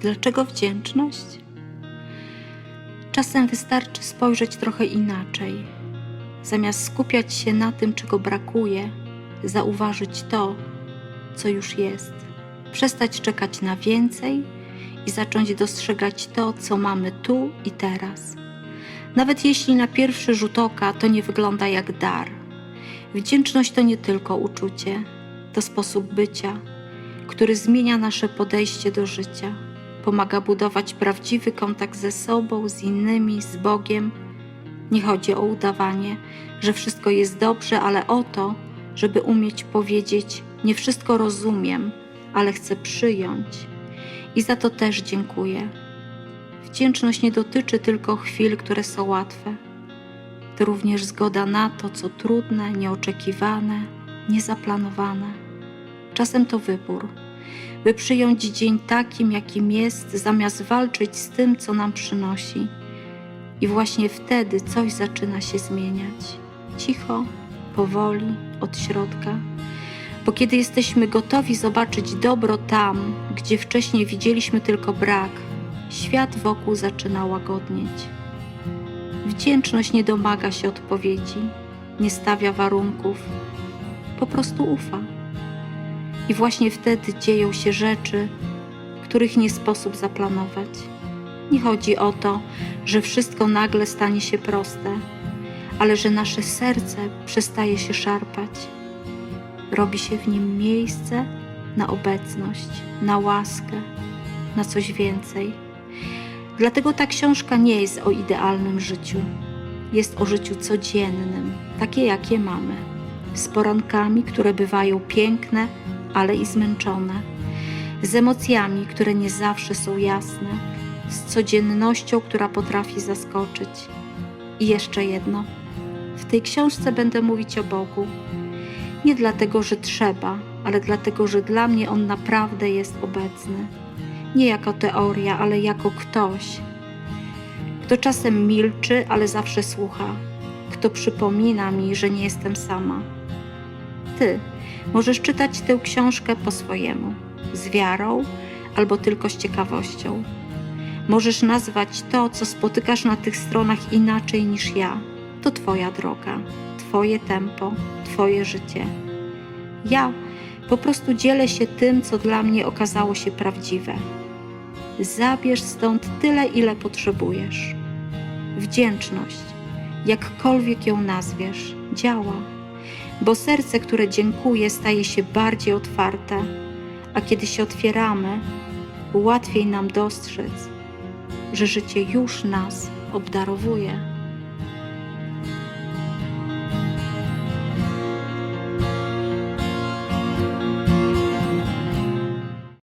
Dlaczego wdzięczność? Czasem wystarczy spojrzeć trochę inaczej. Zamiast skupiać się na tym, czego brakuje, zauważyć to, co już jest. Przestać czekać na więcej i zacząć dostrzegać to, co mamy tu i teraz. Nawet jeśli na pierwszy rzut oka to nie wygląda jak dar. Wdzięczność to nie tylko uczucie, to sposób bycia, który zmienia nasze podejście do życia. Pomaga budować prawdziwy kontakt ze sobą, z innymi, z Bogiem. Nie chodzi o udawanie, że wszystko jest dobrze, ale o to, żeby umieć powiedzieć: Nie wszystko rozumiem, ale chcę przyjąć. I za to też dziękuję. Wdzięczność nie dotyczy tylko chwil, które są łatwe. To również zgoda na to, co trudne, nieoczekiwane, niezaplanowane. Czasem to wybór, by przyjąć dzień takim, jakim jest, zamiast walczyć z tym, co nam przynosi. I właśnie wtedy coś zaczyna się zmieniać. Cicho, powoli, od środka. Bo kiedy jesteśmy gotowi zobaczyć dobro tam, gdzie wcześniej widzieliśmy tylko brak, świat wokół zaczyna łagodnieć. Wdzięczność nie domaga się odpowiedzi, nie stawia warunków, po prostu ufa. I właśnie wtedy dzieją się rzeczy, których nie sposób zaplanować. Nie chodzi o to, że wszystko nagle stanie się proste, ale że nasze serce przestaje się szarpać. Robi się w nim miejsce na obecność, na łaskę, na coś więcej. Dlatego ta książka nie jest o idealnym życiu. Jest o życiu codziennym, takie jakie mamy, z porankami, które bywają piękne, ale i zmęczone, z emocjami, które nie zawsze są jasne, z codziennością, która potrafi zaskoczyć. I jeszcze jedno. W tej książce będę mówić o Bogu. Nie dlatego, że trzeba, ale dlatego, że dla mnie On naprawdę jest obecny. Nie jako teoria, ale jako ktoś, kto czasem milczy, ale zawsze słucha, kto przypomina mi, że nie jestem sama. Ty możesz czytać tę książkę po swojemu, z wiarą albo tylko z ciekawością. Możesz nazwać to, co spotykasz na tych stronach inaczej niż ja. To Twoja droga, Twoje tempo, Twoje życie. Ja po prostu dzielę się tym, co dla mnie okazało się prawdziwe. Zabierz stąd tyle, ile potrzebujesz. Wdzięczność, jakkolwiek ją nazwiesz, działa, bo serce, które dziękuje, staje się bardziej otwarte, a kiedy się otwieramy, łatwiej nam dostrzec, że życie już nas obdarowuje.